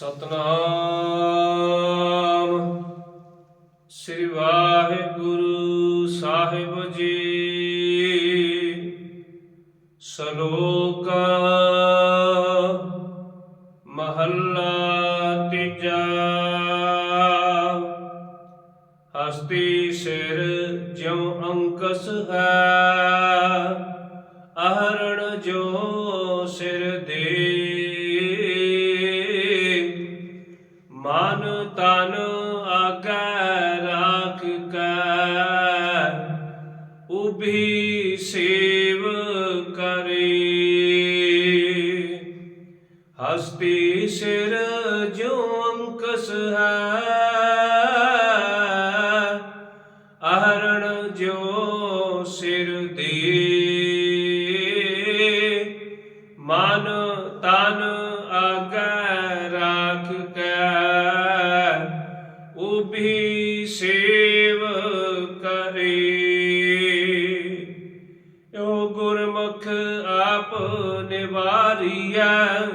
ਸਤਨਾਮ। ਸ੍ਰੀ ਵਾਹਿਗੁਰੂ ਸਾਹਿਬ ਜੀ। ਸ਼ਲੋਕ ਮਹੱਲਾ ਤੀਜਾ। ਹਸਤੀ ਸਿਰ ਜਿਉ ਅੰਕਸ ਹੈ, ਅਹਰਣ ਜੋ ਸਿਰ ਦੇ ਉਭੀ ਸੇਵ ਕਰੇ। ਹਸਤੀ ਸਿਰ ਜੋ ਅੰਕਸ ਹੈ, ਅਹਰਣ ਜੋ ਸਿਰ ਦੇ। ਮਨ ਤਨ ਆਗੈ ਰਾਖ ਕੈ ਉਭੀ ਸੇਵ ਕਰੇ। ਨਿਵਾਰੀਐ।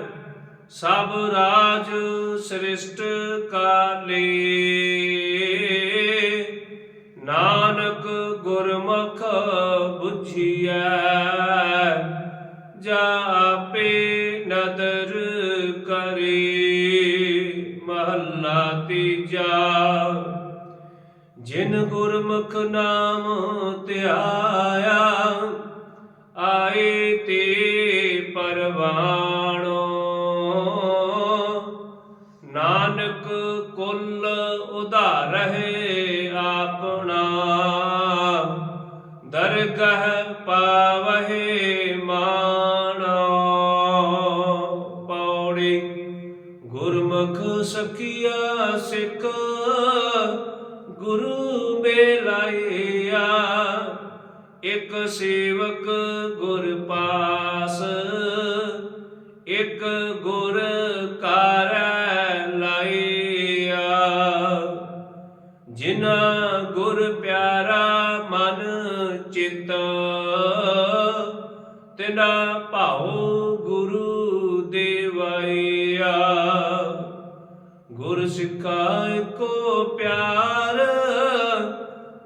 ਸਭ ਰਾਜ ਸ੍ਰਿਸ਼ਟ ਕਾਲੇ। ਨਾਨਕ ਗੁਰਮੁਖ ਬੁਝੀਐ। ਜਾਪੇ ਨਦਰ ਕਰੇ। ਮਹੱਲਾ ਤੀਜਾ। ਜਿਨ ਗੁਰਮੁਖ ਨਾਮ ਧਿਆਇਆ ਆਏ ਤੇ ਪਰਵਾਣੋ। ਨਾਨਕ ਕੁਲ ਉਧਾਰਹਿ ਆਪਣਾ। ਦਰਗਹ ਪਾਵਹਿ ਮਾਣੋ। ਪੌੜੀ ਗੁਰਮੁਖ ਸਖੀਆ ਸਿੱਖ। ਗੁਰੂ ਬੇਲਾਇਆ ਇਕ ਸੇਵਕ ਗੁਰ ਪਾਸ, ਇਕ ਗੁਰ ਕਾਰੈ ਲਾਇਆ। ਜਿਨਾ ਗੁਰ ਪਿਆਰਾ ਮਨ ਚਿਤ, ਤਿਨਾ ਭਾਉ ਗੁਰੂ ਦੇਵਾਇਆ। ਗੁਰ ਸਿੱਖਾ ਕੋ ਪਿਆਰ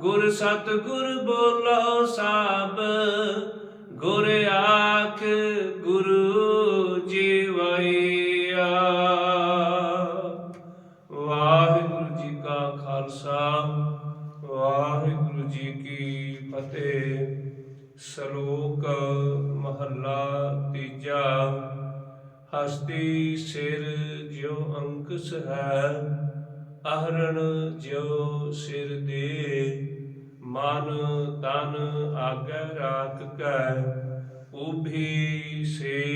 ਗੁਰ ਸਤ ਗੁਰ ਬੋਲੋ ਸਭ, ਗੁਰ ਆਖ ਗੁਰੂ ਜੀਵਈਆ ਵਾਹਿਗੁਰੂ ਜੀ ਕਾ ਖਾਲਸਾ, ਵਾਹਿਗੁਰੂ ਜੀ ਕੀ ਫਤਿਹ। ਸ਼ਲੋਕ ਮਹੱਲਾ ਤੀਜਾ, ਹਸਤੀ ਸਿਰ ਜਿਉ ਅੰਕਸ ਹੈ ਅਹਰਣ ਜਿਉ ਸਿਰ ਦੇ ਮਨ ਤਨ ਆਗੈ ਰਾਖ ਕੈ ਉਭੀ ਸੇ